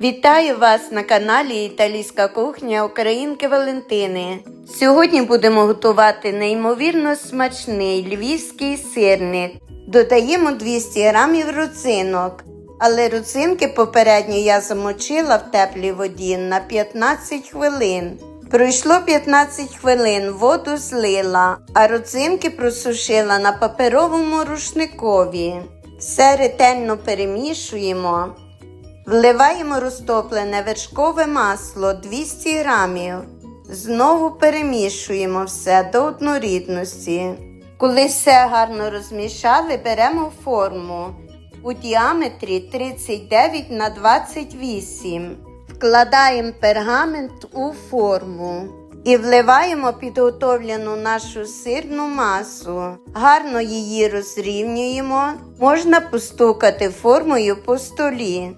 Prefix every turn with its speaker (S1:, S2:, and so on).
S1: Вітаю вас на каналі Італійська кухня Українки Валентини. Сьогодні будемо готувати неймовірно смачний львівський сирник. Додаємо 200 грамів руцинок, але руцинки попередньо я замочила в теплій воді на 15 хвилин. Пройшло 15 хвилин, воду злила, а руцинки просушила на паперовому рушникові. Все ретельно перемішуємо. Вливаємо розтоплене вершкове масло 200 грамів. Знову перемішуємо все до однорідності. Коли все гарно розмішали, беремо форму у діаметрі 39 на 28. Вкладаємо пергамент у форму і вливаємо підготовлену нашу сирну масу. Гарно її розрівнюємо. Можна постукати формою по столі.